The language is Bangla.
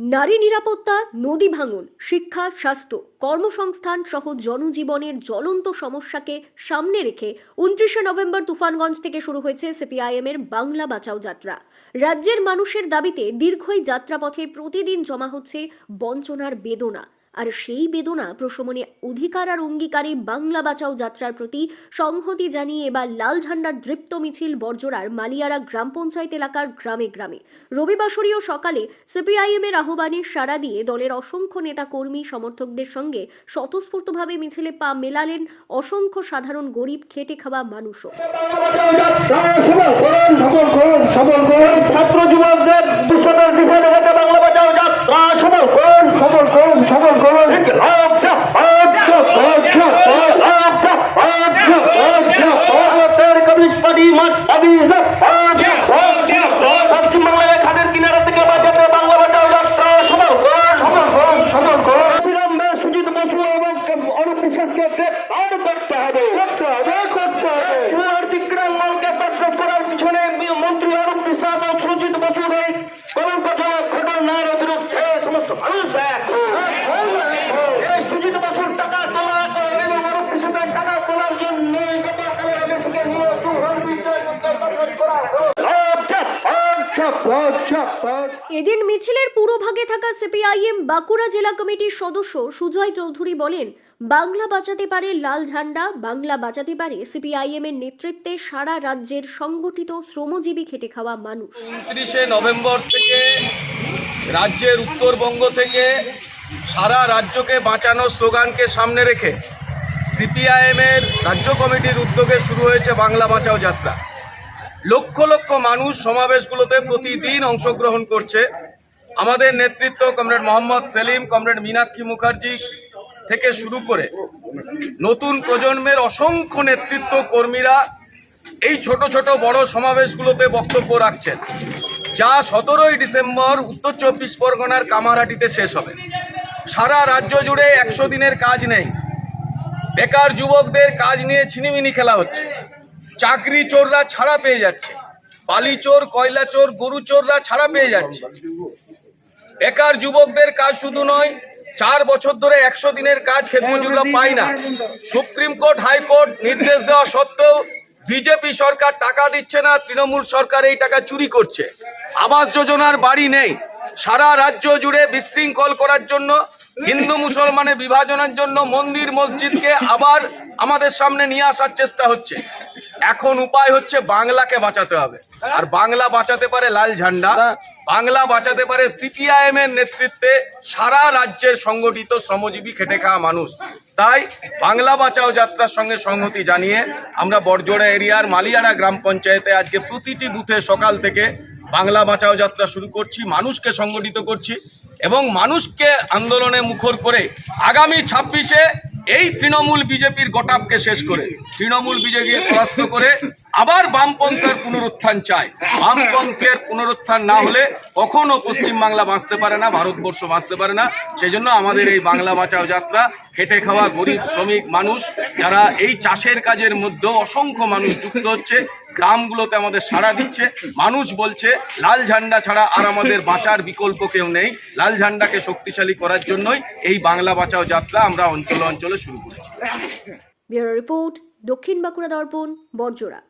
নারী নিরাপত্তা, নদী ভাঙন, শিক্ষা, স্বাস্থ্য, কর্মসংস্থান সহ জনজীবনের জ্বলন্ত সমস্যাকে সামনে রেখে উনত্রিশে নভেম্বর তুফানগঞ্জ থেকে শুরু হয়েছে সিপিআইএম এর বাংলা বাঁচাও যাত্রা। রাজ্যের মানুষের দাবিতে দীর্ঘই যাত্রাপথে প্রতিদিন জমা হচ্ছে বঞ্চনার বেদনা। আর সেই বেদনা প্রশমনে অধিকার আর অঙ্গীকারে বাংলা বাঁচাও যাত্রার প্রতি সংহতি জানিয়ে এবার লাল ঝান্ডার দৃপ্ত মিছিল বর্জরার মালিয়ারা গ্রাম পঞ্চায়েত এলাকার গ্রামে গ্রামে রবিবাসরীয় সকালে সিপিআইএম এর আহ্বানে সাড়া দিয়ে দলের অসংখ্য নেতা কর্মী সমর্থকদের সঙ্গে স্বতঃস্ফূর্তভাবে মিছিলে পা মেলালেন অসংখ্য সাধারণ গরিব খেটে খাওয়া মানুষও ছাত্র যুবকদের আচ্ছা আচ্ছা পশ্চিমবাংলার খাদের কিনারা থেকে বাঁচাতে বাংলা বাঁচাও যাত্রা সুজিত বসু এবং বিশ্বাসকে গ্রেফতার করতে হবে। করতে হবে করতে হবে। এদিন মিছিলের পুরোভাগে থাকা সিপিআইএম বাঁকুড়া জেলা কমিটির সদস্য সুজয় চৌধুরী বলেন, বাংলা বাঁচাতে পারে লাল ঝান্ডা, বাংলা বাঁচাতে পারে সিপিআইএম এর নেতৃত্বে সারা রাজ্যের সংগঠিত শ্রমজীবী খেটে খাওয়া মানুষ। উনত্রিশে নভেম্বর থেকে রাজ্যের উত্তরবঙ্গ থেকে সারা রাজ্যকে বাঁচানো স্লোগানকে সামনে রেখে সিপিআইএমের রাজ্য কমিটির উদ্যোগে শুরু হয়েছে বাংলা বাঁচাও যাত্রা। লক্ষ লক্ষ মানুষ সমাবেশগুলোতে প্রতিদিন অংশগ্রহণ করছে। আমাদের নেতৃত্ব কমরেড মোহাম্মদ সেলিম, কমরেড মীনাক্ষী মুখার্জি থেকে শুরু করে নতুন প্রজন্মের অসংখ্য নেতৃত্ব কর্মীরা এই ছোট ছোট বড় সমাবেশগুলোতে বক্তব্য রাখছেন, যা সতেরোই ডিসেম্বর উত্তর চব্বিশ পরগনার কামারহাটিতে শেষ হবে। সারা রাজ্য জুড়ে একশো দিনের কাজ নেই। বেকার যুবকদের কাজ নিয়ে ছিনিমিনি খেলা হচ্ছে। চাকরি চোররা ছাড়া পেয়ে যাচ্ছে। বালি চোর, কয়লা চোর, গরু চোররা ছাড়া পেয়ে যাচ্ছে। বেকার যুবকদের কাজ শুধু নয়, চার বছর ধরে একশো দিনের কাজ ক্ষেত মজুররা পায় না। সুপ্রিম কোর্ট, হাইকোর্ট নির্দেশ দেওয়া সত্ত্বেও বিজেপি সরকার টাকা দিচ্ছে না, তৃণমূল সরকার এই টাকা চুরি করছে। আবাস যোজনার বাড়ি নেই। সারা রাজ্য জুড়ে বিশৃঙ্খল করার জন্য, হিন্দু মুসলমানের বিভাজনের জন্য মন্দির, মসজিদকে আবার আমাদের সামনে নিয়ে আসার চেষ্টা হচ্ছে। এখন উপায় হচ্ছে বাংলাকে বাঁচাতে হবে। আর বাংলা বাঁচাতে পারে লাল ঝান্ডা। বাংলা বাঁচাতে পারে সিপিআইএম এর নেতৃত্বে সারা রাজ্যের সংগঠিত শ্রমজীবী খেটে খাওয়া মানুষ। তাই বাংলা বাঁচাও যাত্রার সঙ্গে সংহতি জানিয়ে আমরা বড়জোড়া এরিয়ার মালিয়ারা গ্রাম পঞ্চায়েতে আজকে প্রতিটি বুথে সকাল থেকে বাংলা বাঁচাও যাত্রা শুরু করছি মানুষকে সংগঠিত করছি এবং মানুষকে আন্দোলনে মুখর করে আগামী ছাব্বিশে এই তৃণমূল বিজেপির গোটাপকে শেষ করে, তৃণমূল বিজেপি পরাস্ত করে আবার বামপন্থের পুনরুত্থান চায়। বামপন্থের পুনরুত্থান না হলে কখনো পশ্চিমবাংলা বাঁচতে পারে না, ভারতবর্ষ বাঁচতে পারে না। সেই জন্য আমাদের এই বাংলা বাঁচাও যাত্রা, খেটে খাওয়া গরিব শ্রমিক মানুষ, যারা এই চাষের কাজের মধ্যেও অসংখ্য মানুষ যুক্ত হচ্ছে গ্রামগুলোতে আমাদের সাড়া দিচ্ছে। মানুষ বলছে, লাল ঝান্ডা ছাড়া আর আমাদের বাঁচার বিকল্প কেউ নেই। লাল ঝান্ডাকে শক্তিশালী করার জন্যই এই বাংলা বাঁচাও যাত্রা আমরা অঞ্চলে অঞ্চলে শুরু করেছি। রিপোর্ট, দক্ষিণ বাঁকুড়া দর্পণ বর্জরা